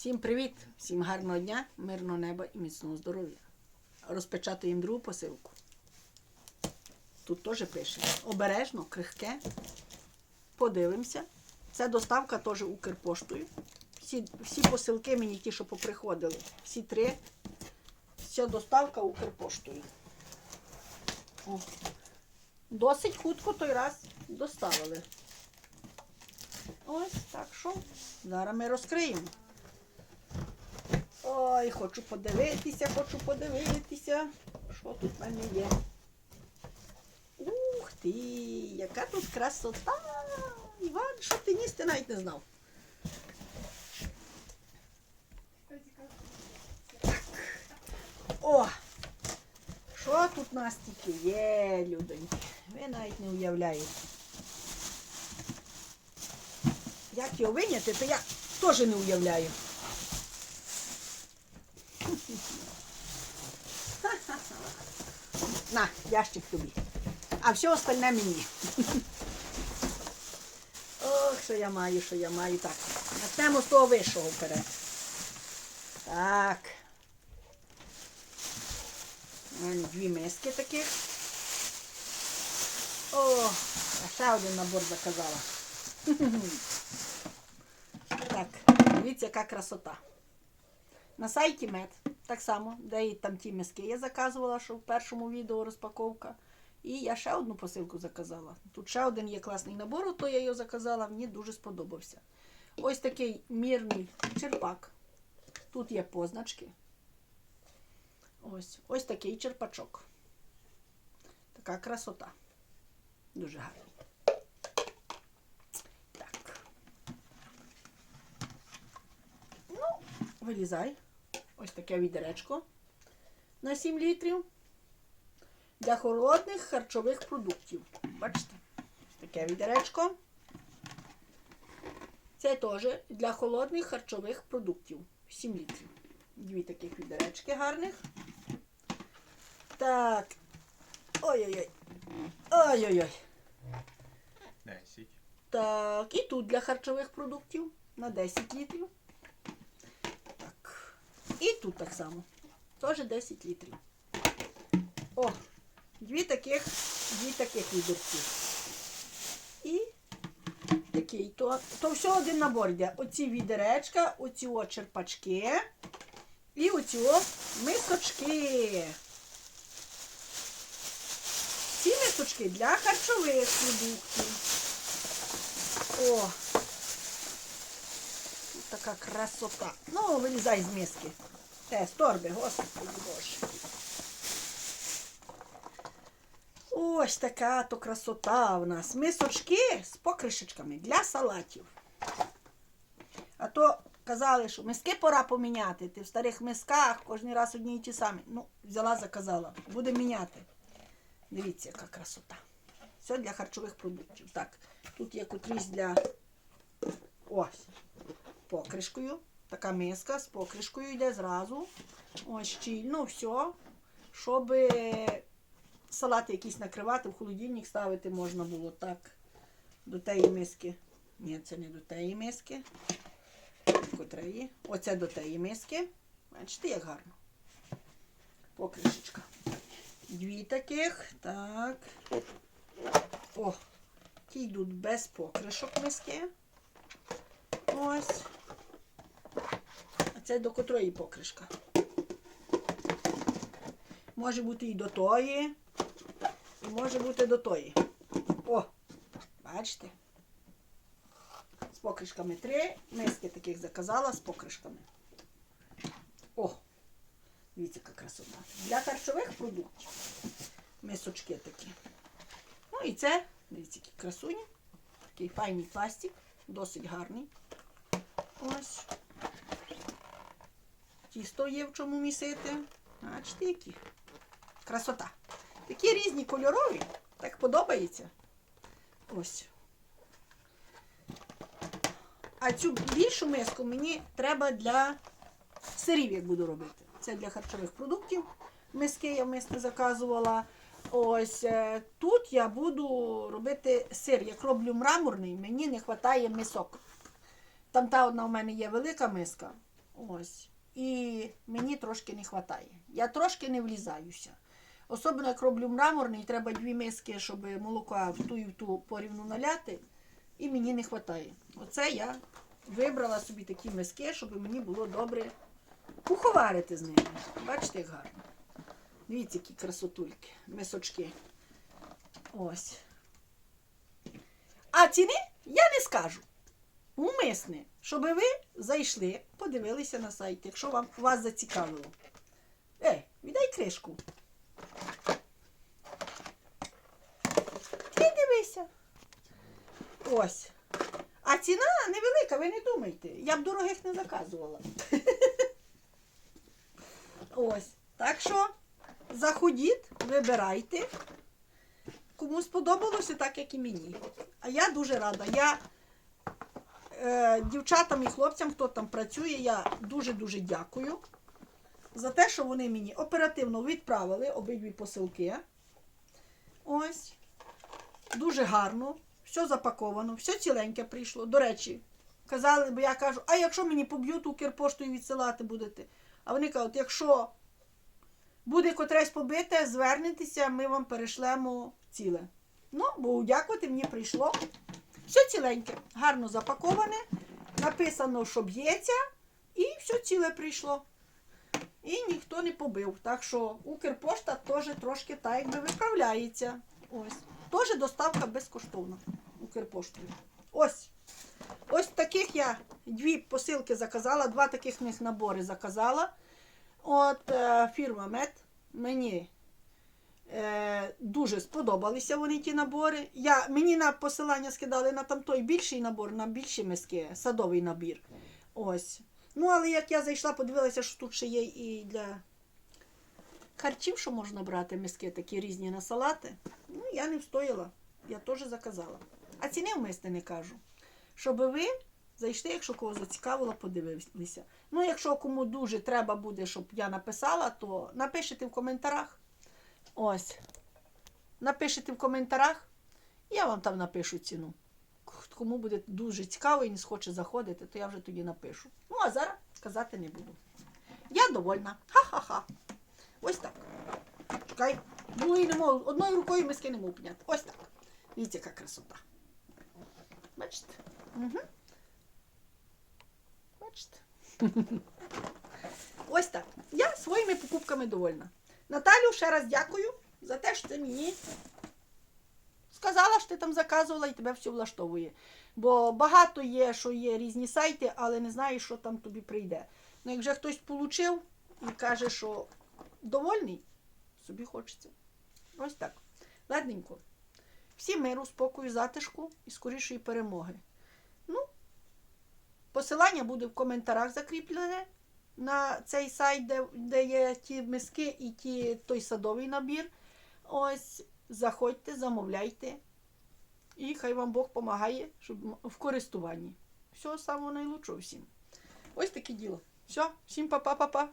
Всім привіт, всім гарного дня, мирного неба і міцного здоров'я. Розпечатуємо другу посилку. Тут теж пише обережно, крихке. Подивимося. Це доставка теж Укрпоштою. Всі, всі посилки мені ті, що поприходили, всі три. Вся доставка Укрпоштою. О. Досить хутко той раз доставили. Ось так що. Зараз ми розкриємо. Ой, хочу подивитися, хочу подивитися. Що тут в мене є? Ух ти, яка тут красота! Іван, що ти ніс, ти навіть не знав. Так. О! Що тут у нас тільки є, людоньки? Ви навіть не уявляєте. Як його виняти, то я теж не уявляю. На, ящик тобі. А все остальне мені. Ох, що я маю, що я маю. Так. Почнемо з того вищого вперед. Так. У мене дві миски таких. О, а ще один набор заказала. Так, дивіться, яка красота. На сайті Мед, так само, де і там ті миски я заказувала, що в першому відео розпаковка. І я ще одну посилку заказала. Тут ще один є класний набор, то я його заказала, мені дуже сподобався. Ось такий мірний черпак. Тут є позначки. Ось, ось такий черпачок. Така красота. Дуже гарний. Так. Ну, вилізай. Ось таке відеречко на 7 літрів. Для холодних харчових продуктів. Бачите? Ось таке відеречко. Це теж для холодних харчових продуктів. 7 літрів. Дві таких відеречки гарних. Так. Ой-ой-ой. Ой-ой-ой. 10. Так, і тут для харчових продуктів на 10 літрів. І тут так само. Теж 10 літрів. О, дві таких, дві таких відерці. І такий. То, то все один набор йде. Оці відеречка, оці о черпачки і оці о мисочки. Ці мисочки для харчових продуктів. О! Тут така красота. Ну, вилізай з миски. Те, з торби, господи боже. Ось така то красота в нас. Мисочки з покришечками для салатів. А то казали, що миски пора поміняти. Ти в старих мисках кожен раз одні і ті самі. Ну, взяла, заказала. Буде міняти. Дивіться, яка красота. Все для харчових продуктів. Так, тут є котрісь для ось покришкою. Така миска з покришкою йде зразу. Ось щільно, все. Щоб салати якісь накривати, в холодильник ставити можна було так. До тієї миски. Ні, це не до тієї миски. Котра є. Оце до тієї миски. Бачите, як гарно. Покришечка. Дві таких. Так. О, ті йдуть без покришок миски. Ось. Це до котрої покришка. Може бути і до тої, і може бути до тої. О, бачите? З покришками три. Миски таких заказала з покришками. О, дивіться, яка красота. Для харчових продуктів. Мисочки такі. Ну і це, дивіться, які красуні. Такий файний пластик, досить гарний. Ось. Тісто є в чому місити. Бачите, які. Красота. Такі різні кольорові. Так подобається. Ось. А цю більшу миску мені треба для сирів, як буду робити. Це для харчових продуктів. Миски я миски заказувала. Ось е, тут я буду робити сир. Як роблю мраморний, мені не вистачає мисок. Там та одна у мене є велика миска. Ось. І мені трошки не вистачає. Я трошки не влізаюся. Особливо як роблю мраморний, треба дві миски, щоб молока в ту і в ту порівну наляти, і мені не вистачає. Оце я вибрала собі такі миски, щоб мені було добре куховарити з ними. Бачите, як гарно. Дивіться, які красотульки, мисочки. Ось. А ціни я не скажу. Умисне, щоб ви зайшли, подивилися на сайт, якщо вам вас зацікавило. Ей, віддай кришку. Ти дивися. Ось. А ціна невелика, ви не думайте. Я б дорогих не заказувала. Ось. Так що заходіть, вибирайте. Кому сподобалося, так як і мені. А я дуже рада. Я е, дівчатам і хлопцям, хто там працює, я дуже-дуже дякую за те, що вони мені оперативно відправили обидві посилки. Ось. Дуже гарно. Все запаковано, все ціленьке прийшло. До речі, казали, бо я кажу, а якщо мені поб'ють Укрпоштою відсилати будете? А вони кажуть, якщо буде котресь побите, звернетеся, ми вам перешлемо ціле. Ну, бо дякувати мені прийшло. Все ціленьке, гарно запаковане, написано, що б'ється, і все ціле прийшло. І ніхто не побив. Так що Укрпошта теж трошки так якби виправляється. Ось. Теж доставка безкоштовна Укрпоштою. Ось. Ось таких я дві посилки заказала, два таких них набори заказала. От е, фірма Мед. Мені е, дуже сподобалися вони ті набори. Я, мені на посилання скидали на там той більший набор, на більші миски, садовий набір. Ось. Ну, але як я зайшла, подивилася, що тут ще є і для харчів, що можна брати миски такі різні на салати. Ну, я не встояла. Я теж заказала. А ціни вмисне не кажу. Щоб ви зайшли, якщо кого зацікавило, подивилися. Ну, якщо кому дуже треба буде, щоб я написала, то напишіть в коментарях. Ось. Напишіть в коментарях, я вам там напишу ціну. Кому буде дуже цікаво і не схоче заходити, то я вже тоді напишу. Ну, а зараз казати не буду. Я довольна. Ха-ха-ха. Ось так. Чекай. Другою не можу, одною рукою миски не можу підняти. Ось так. Дивіться, яка красота. Бачите? Угу. Бачите? Ось так. Я своїми покупками довольна. Наталю, ще раз дякую за те, що ти мені сказала, що ти там заказувала і тебе все влаштовує. Бо багато є, що є різні сайти, але не знаєш, що там тобі прийде. Ну, як вже хтось получив і каже, що довольний, собі хочеться. Ось так. Ладненько. Всім миру, спокою, затишку і скорішої перемоги. Ну, посилання буде в коментарях закріплене на цей сайт, де, де є ті миски і ті, той садовий набір. Ось, заходьте, замовляйте. І хай вам Бог допомагає щоб в користуванні. Всього самого найлучшого всім. Ось таке діло. Все, всім па-па-па-па.